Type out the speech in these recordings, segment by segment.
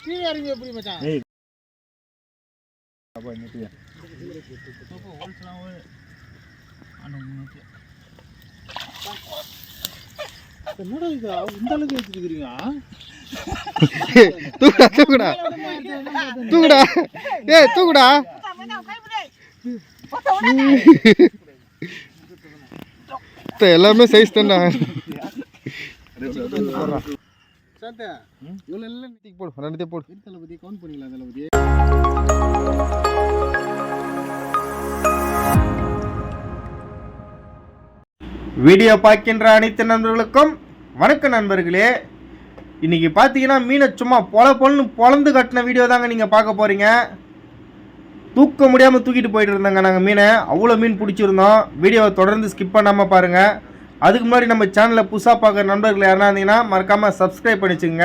கீழே இறங்கி எப்படி மச்சான்? ஏய். அப்பா நிறுத்தியா என்னடா இது? இந்த அளவுக்கு வச்சிருக்கிறீங்க? தூக்குடா தூக்குடா தூக்குடா ஏய் தூக்குடா த, எல்லாமே சைஸ் தான்டா. இவ்வளோ எல்லாம் தூக்கி போடு ரெண்டுத்தையும் போடு. இரு தளபதி கவுண்ட் பண்ணிக்கலாம் தளபதி. வீடியோ பார்க்கின்ற அனைத்து நண்பர்களுக்கும் வணக்கம் நண்பர்களே. இன்னைக்கு பார்த்தீங்கன்னா மீனை சும்மா பொல பொலன்னு பொழந்து கட்டின வீடியோ தாங்க நீங்கள் பார்க்க போகிறீங்க தூக்க முடியாமல் தூக்கிட்டு போயிட்டு இருந்தாங்க நாங்கள் மீனை. அவ்வளோ மீன் பிடிச்சிருந்தோம். வீடியோவை தொடர்ந்து ஸ்கிப் பண்ணாமல் பாருங்கள் அதுக்கு முன்னாடி நம்ம சேனலில் புதுசாக பார்க்குற நண்பர்கள் யாருனா இருந்தீங்கன்னா மறக்காமல் சப்ஸ்கிரைப் பண்ணிச்சுங்க.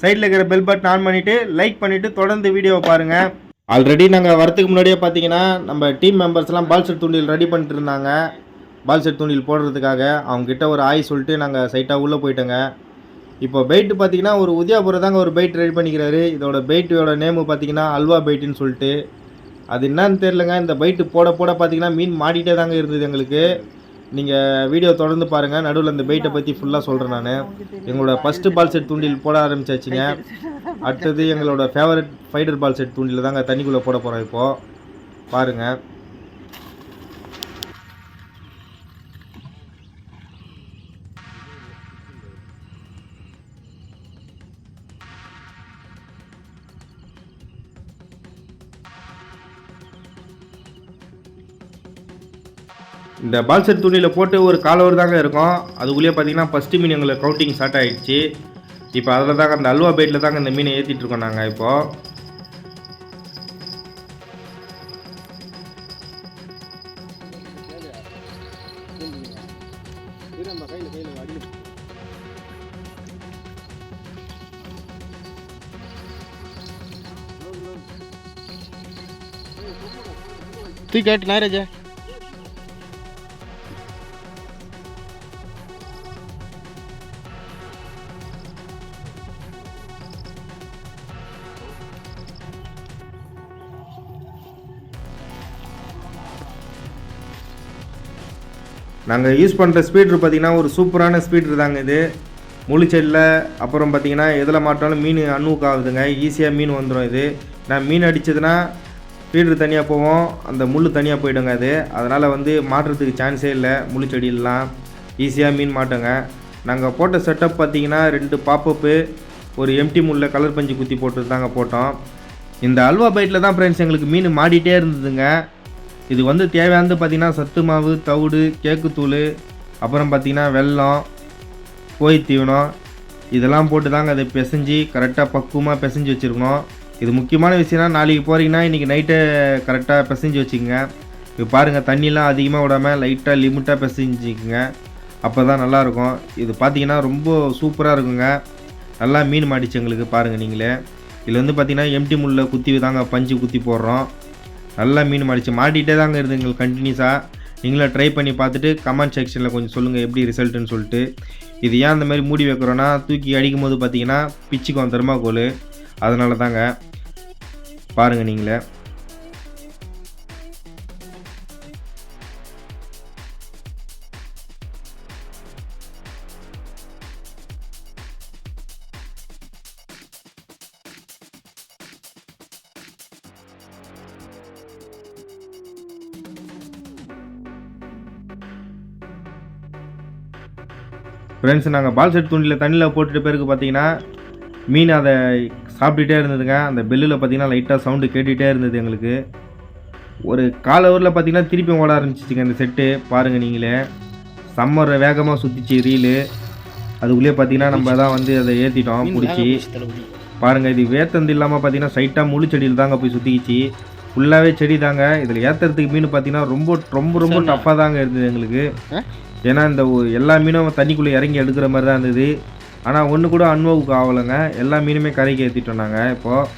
சைடில் இருக்கிற பெல் பட்டன் ஆன் பண்ணிவிட்டு லைக் பண்ணிவிட்டு தொடர்ந்து வீடியோவை பாருங்கள் ஆல்ரெடி நாங்கள் வரதுக்கு முன்னாடியே பார்த்தீங்கன்னா நம்ம டீம் மெம்பர்ஸ்லாம் பால் செட் தூண்டில் ரெடி பண்ணிட்டு இருந்தாங்க. பால் செட் தூண்டில் போடுறதுக்காக அவங்ககிட்ட ஒரு ஆய் சொல்லிட்டு நாங்கள் சைட்டாக உள்ளே போயிட்டோங்க. இப்போ பெயிட்டு பார்த்தீங்கன்னா ஒரு உதயாபுரம் தாங்க ஒரு பெயிட் ரெடி பண்ணிக்கிறாரு. இதோட பெயிட்டோட நேமு பார்த்தீங்கன்னா அல்வா பெயிட்டுன்னு சொல்லிட்டு. அது என்னன்னு தெரிலங்க இந்த பைட்டு போட போட பார்த்தீங்கன்னா மீன் மாடிட்டே தாங்க இருந்தது எங்களுக்கு. நீங்கள் வீடியோ தொடர்ந்து பாருங்கள் நடுவில் இந்த பெயிட்டை பற்றி ஃபுல்லாக சொல்கிறேன் நான். எங்களோட ஃபஸ்ட்டு பால் செட் தூண்டில் போட ஆரம்பிச்சாச்சுங்க. அடுத்தது எங்களோட ஃபேவரட் ஃபைடர் பால் செட் தூண்டில் தாங்க தண்ணிக்குள்ளே போட போகிறோம் இப்போது பாருங்கள் இந்த பால்செட் துணியில் போட்டு ஒரு காலவர் தாங்க இருக்கும். அதுக்குள்ளேயே பார்த்தீங்கன்னா ஃபஸ்ட்டு மீன் எங்களுக்கு கவுண்டிங் ஸ்டார்ட் ஆகிடுச்சு இப்போ அதில் தாங்க அந்த அல்வா பைட்டில் தாங்க இந்த மீனை ஏற்றிட்டு இருக்கோம் நாங்கள் இப்போது தூக்கி நாயராஜா நாங்கள் யூஸ் பண்ணுற ஸ்பீட்ரு பார்த்தீங்கன்னா ஒரு சூப்பரான ஸ்பீட்ரு தாங்க இது. முழு செடியில் அப்புறம் பார்த்தீங்கன்னா எதில் மாட்டாலும் மீன் அன்னுக்கு ஆகுதுங்க. ஈஸியாக மீன் வந்துடும் இது. நான் மீன் அடித்ததுன்னா ஃபீட்ரு தனியாக போவோம். அந்த முள் தனியாக போயிடுங்க அது. அதனால் வந்து மாட்டுறதுக்கு சான்ஸே இல்லை. முழு செடியிலலாம் ஈஸியாக மீன் மாட்டோங்க. நாங்கள் போட்ட செட்டப் பார்த்தீங்கன்னா ரெண்டு பாப்பப்பு ஒரு எம்டி முள்ளில் கலர் பஞ்சு குத்தி போட்டு தாங்க போட்டோம். இந்த அல்வா பைட்டில் தான் ஃப்ரெண்ட்ஸ் எங்களுக்கு மீன் மாடிட்டே இருந்ததுங்க. இது வந்து தேவையானது பார்த்தீங்கன்னா சத்து மாவு தவிடு கேக்கு தூள் அப்புறம் பார்த்தீங்கன்னா வெல்லம் கோழி தீவனம். இதெல்லாம் போட்டு தாங்க அதை பிசைஞ்சு கரெக்டாக பக்குவமாக பிசைஞ்சு வச்சுருக்கணும். இது முக்கியமான விஷயம்னா நாளைக்கு போகிறீங்கன்னா இன்றைக்கி நைட்டே கரெக்டாக பிசைஞ்சு வச்சுக்கோங்க. இப்போ பாருங்கள் தண்ணியெலாம் அதிகமாக விடாமல் லைட்டாக லிமிட்டாக பிசைஞ்சிக்கோங்க. அப்போ தான் நல்லாயிருக்கும். இது பார்த்தீங்கன்னா ரொம்ப சூப்பராக இருக்குங்க. நல்லா மீன் மாடிச்சு எங்களுக்கு பாருங்கள் நீங்களே. இதில் வந்து பார்த்தீங்கன்னா எம்டி முள்ளில் குத்தி தாங்க பஞ்சு குத்தி போடுறோம். நல்லா மீன் மாடிச்சு. மாட்டிகிட்டே தாங்க இருந்தது எங்களுக்கு கண்டினியூஸாக நீங்களும் ட்ரை பண்ணி பார்த்துட்டு கமெண்ட் செக்ஷனில் கொஞ்சம் சொல்லுங்கள் எப்படி ரிசல்ட்டுன்னு சொல்லிட்டு. இது ஏன் அந்த மாதிரி மூடி வைக்கிறோன்னா தூக்கி அடிக்கும் போது பார்த்தீங்கன்னா பிச்சுக்கு வந்துருமா கோல் அதனால தாங்க பாருங்கள் நீங்களே. ஃப்ரெண்ட்ஸ் நாங்கள் பால் செட் தூண்டில் தண்ணியில் போட்டுட்டு பிறகு பார்த்தீங்கன்னா மீன் அதை சாப்பிட்டுட்டே இருந்ததுங்க. அந்த பெல்லில் பார்த்தீங்கன்னா லைட்டாக சவுண்டு கேட்டுகிட்டே இருந்தது எங்களுக்கு. ஒரு கால் ஹவரில் பார்த்தீங்கன்னா திருப்பி ஓட ஆரம்பிச்சிச்சுங்க இந்த செட்டு பாருங்கள் நீங்களே. சம்மர் வேகமாக சுற்றிச்சு ரீலு அதுக்குள்ளேயே பார்த்தீங்கன்னா நம்ம தான் வந்து அதை ஏற்றிட்டோம் பிடிச்சி. பாருங்கள் இது வேத்தந்து இல்லாமல் பார்த்தீங்கன்னா சைட்டாக முழு செடியில் தாங்க போய் சுற்றிக்கிச்சு ஃபுல்லாகவே செடி தாங்க. இதில் ஏற்றுறதுக்கு மீன் பார்த்தீங்கன்னா ரொம்ப ரொம்ப ரொம்ப டஃப்பாக தாங்க இருந்தது எங்களுக்கு. ஏன்னா இந்த எல்லா மீனும் தண்ணிக்குள்ளே இறங்கி எடுக்கிற மாதிரி தான் இருந்தது. ஆனால் ஒன்று கூட அன்வோவுக்கு ஆகலைங்க. எல்லா மீனுமே கரைக்கு ஏற்றிட்டோம் நாங்கள் இப்போது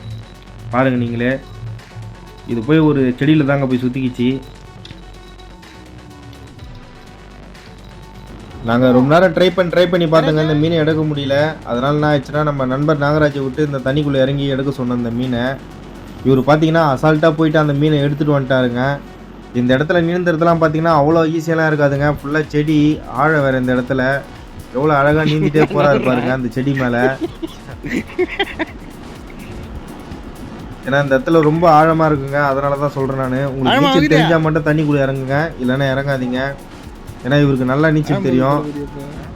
பாருங்கள் நீங்களே. இது போய் ஒரு செடியில் தாங்க போய் சுற்றிக்கிச்சு நாங்கள் ரொம்ப நேரம் ட்ரை பண்ணி ட்ரை பண்ணி பார்த்தோங்க. இந்த மீனை எடுக்க முடியல. அதனால் என்ன ஆச்சுன்னா நம்ம நண்பர் நாகராஜை விட்டு இந்த தண்ணிக்குள்ளே இறங்கி எடுக்க சொன்னோம் இந்த மீனை இவர் பார்த்தீங்கன்னா அசால்ட்டாக போயிட்டு அந்த மீனை எடுத்துகிட்டு வந்துட்டாருங்க. இந்த இடத்துல நீந்துறதுலாம் பார்த்தீங்கன்னா அவ்வளோ ஈஸியெல்லாம் இருக்காதுங்க. ஃபுல்லாக செடி ஆழம் வேறு இந்த இடத்துல. எவ்வளோ அழகாக நீந்திட்டே போகிறாரு பாருங்க அந்த செடி மேலே. ஏன்னா இந்த இடத்துல ரொம்ப ஆழமாக இருக்குங்க. அதனால தான் சொல்கிறேன் நான். உங்களுக்கு நீச்சல்? தெரிஞ்சால் மட்டும் தண்ணிக்குள்ளே இறங்குங்க. இல்லைன்னா இறங்காதீங்க. ஏன்னா இவருக்கு நல்லா நீச்சல் தெரியும்.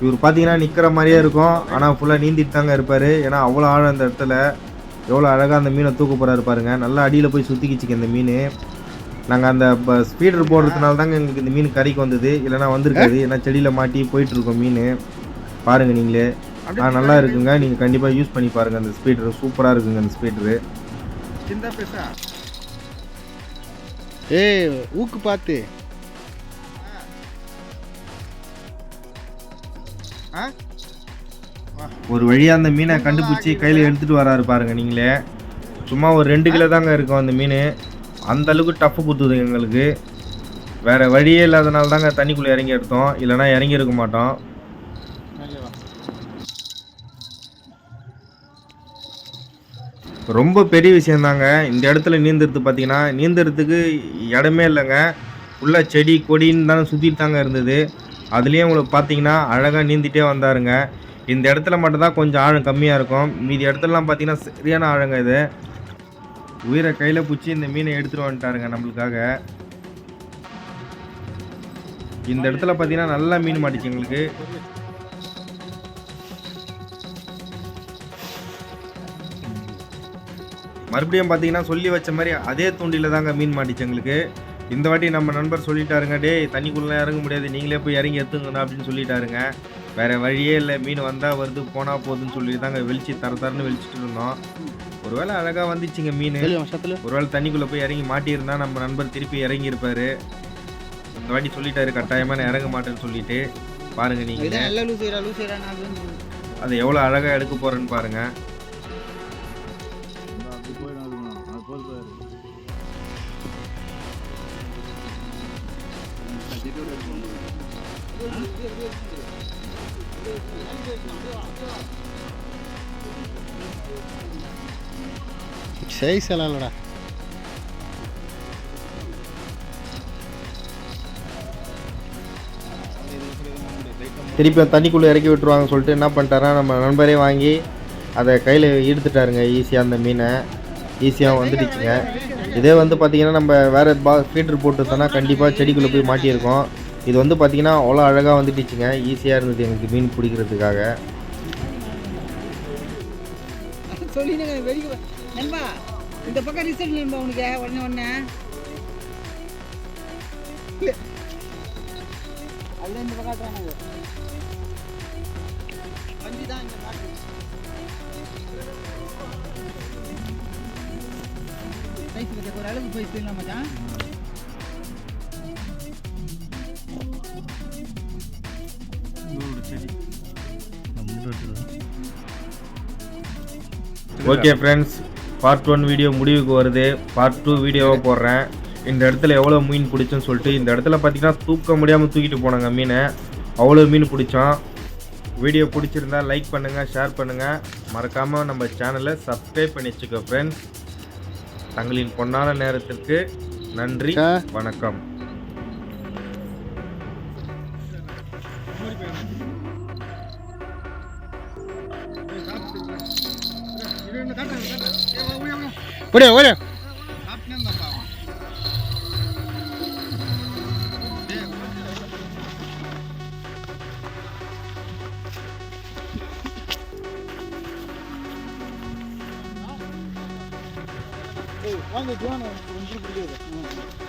இவர் பார்த்தீங்கன்னா நிற்கிற மாதிரியே இருக்கும். ஆனால் ஃபுல்லாக நீந்திட்டு தாங்க இருப்பார். ஏன்னா அவ்வளோ ஆழம் இந்த இடத்துல. எவ்வளோ அழகாக அந்த மீனை தூக்க போகிறாரு பாருங்க. நல்லா அடியில் போய் சுற்றிக்கிச்சுங்க இந்த மீன். நாங்கள் அந்த ஸ்பீடர் போடுறதுனால தாங்க எங்களுக்கு இந்த மீன் கரைக்கு வந்தது. இல்லைன்னா வந்திருக்காது. ஏன்னா செடியில் மாட்டி போயிட்டு இருக்கோம் மீன். பாருங்கள் நீங்களே. ஆ நல்லா இருக்குங்க. நீங்கள் கண்டிப்பாக யூஸ் பண்ணி பாருங்கள் அந்த ஸ்பீடர் சூப்பராக இருக்குங்க அந்த ஸ்பீடரு ஏய் ஊக்கு பார்த்து ஒரு வழியாக அந்த மீனை கண்டுபிடிச்சி கையில் எடுத்துகிட்டு வராரு பாருங்க நீங்களே. சும்மா ஒரு ரெண்டு கிலோ தாங்க இருக்கும் அந்த மீன். அந்த அளவுக்கு டஃப் குத்துது எங்களுக்கு. வேறு வழியே இல்லாதனால தாங்க தண்ணிக்குள்ளே இறங்கி எடுத்தோம். இல்லைன்னா இறங்கி இருக்க மாட்டோம். ரொம்ப பெரிய விஷயந்தாங்க இந்த இடத்துல நீந்துறது பார்த்தீங்கன்னா நீந்துறதுக்கு இடமே இல்லைங்க. ஃபுல்லாக செடி கொடின்னு தானே சுற்றிட்டு தாங்க இருந்தது. அதுலேயும் உங்களுக்கு பார்த்தீங்கன்னா அழகாக நீந்திட்டே வந்தாருங்க. இந்த இடத்துல மட்டும்தான் கொஞ்சம் ஆழம் கம்மியாக இருக்கும். மீதி இடத்துலலாம் பார்த்தீங்கன்னா சரியான ஆழங்க இது. உயிரை கையில் பிடிச்சி இந்த மீனை எடுத்துகிட்டு வந்துட்டாருங்க நம்மளுக்காக. இந்த இடத்துல பார்த்தீங்கன்னா நல்லா மீன் மாட்டிச்சு எங்களுக்கு. மறுபடியும் பார்த்தீங்கன்னா சொல்லி வச்ச மாதிரி அதே தூண்டியில் தாங்க மீன் மாட்டிச்சு எங்களுக்கு. இந்த வாட்டி நம்ம நண்பர் சொல்லிட்டாருங்க டேய் தண்ணிக்குள்ளே இறங்க முடியாது நீங்களே போய் இறங்கி எடுத்துங்கண்ணா அப்படின்னு சொல்லிட்டாருங்க. வேறு வழியே இல்லை மீன் வந்தால் வருது போனால் போகுதுன்னு சொல்லி தாங்க வெளிச்சு தர தரன்னு வெளிச்சிட்டு இருந்தோம். ஒருவேளை அழகாக வந்துச்சுங்க மீன். ஒருவேளை தண்ணிக்குள்ளே போய் இறங்கி மாட்டியிருந்தா நம்ம நண்பர் திருப்பி இறங்கி இருப்பாரு இந்த வாட்டி சொல்லிட்டாரு கட்டாயமாக நான் இறங்க மாட்டேன்னு சொல்லிட்டு. பாருங்க நீங்க. இதான் எல்லாம் லூஸ் செய்யறா லூஸ் செய்யறா நான் வந்து அதை எவ்வளோ அழகாக எடுக்க போறேன்னு பாருங்க. அது போது சைஸ் எல்லாம் திருப்பி தண்ணிக்குள்ளே இறக்கி விட்டுருவாங்கன்னு சொல்லிட்டு என்ன பண்ணிட்டாருன்னா நம்ம நண்பரே வாங்கி அதை கையில் எடுத்துட்டாருங்க ஈஸியாக அந்த மீனை. ஈஸியாக வந்துடுச்சுங்க. இதே வந்து பார்த்தீங்கன்னா நம்ம வேறு பா ஃபீட்டர் போட்டுருந்தோன்னா கண்டிப்பாக செடிக்குள்ளே போய் மாட்டியிருக்கோம். இது வந்து பார்த்தீங்கன்னா அவ்வளோ அழகாக வந்துட்டுச்சுங்க ஈஸியாக இருந்தது எனக்கு மீன் பிடிக்கிறதுக்காக. சொல்லிட்டு வெடிக்க நண்பா இந்த பக்கம் ரிசல்ட் நண்பா உனக்கு. உடனே உடனே. அதுல இந்த பக்கம் காட்டுறாங்க. வண்டி தான் இங்க மாட்டு சைஸ் ஒரு அளவுக்கு போய் சொல்லலாம் okay friends part one video முடிவுக்கு வருது. பார்ட் டூ வீடியோவை போடுறேன். இந்த இடத்துல எவ்வளோ மீன் பிடிச்சோன்னு சொல்லிட்டு இந்த இடத்துல பார்த்தீங்கன்னா தூக்க முடியாமல் தூக்கிட்டு போனாங்க மீனை. அவ்வளோ மீன் பிடிச்சோம் வீடியோ பிடிச்சிருந்தா லைக் பண்ணுங்கள் ஷேர் பண்ணுங்கள் மறக்காமல் நம்ம சேனலை சப்ஸ்கிரைப் பண்ணி வச்சுக்கோ ஃப்ரெண்ட்ஸ் தங்களின் பொன்னான நேரத்திற்கு நன்றி. வணக்கம். ஒரே ஒரே வாங்க ஜோன் பிடிக்காது